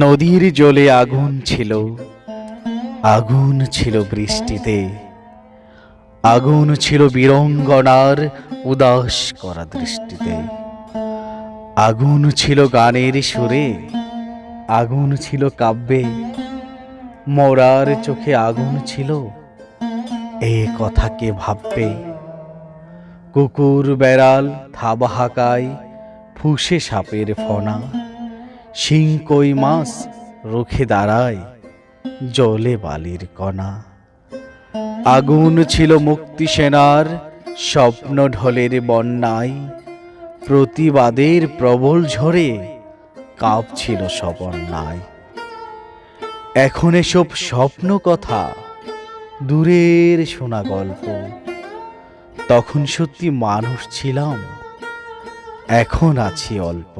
নদীর জলে আগুন ছিল আগুন ছিল বৃষ্টিতে, আগুন ছিল বীরঙ্গনার উদাস করা দৃষ্টিতে, আগুন ছিল গানের সুরে, আগুন ছিল কাব্যে, মোরার চোখে আগুন ছিল, এ কথা কে ভাববে, কুকুর বেড়াল থাবা হাকায় ফুসে সাপের ফনা। শিং কই মাছ রুখে দাঁড়ায় জলে বালির কণা। আগুন ছিল মুক্তি সেনার স্বপ্ন ঢলের বন্যায়। প্রতিবাদের প্রবল ঝড়ে কাঁপছিল সবন্যায় এখন এসব স্বপ্ন কথা দূরের শোনা গল্প। তখন সত্যি মানুষ ছিলাম এখন আছি অল্প।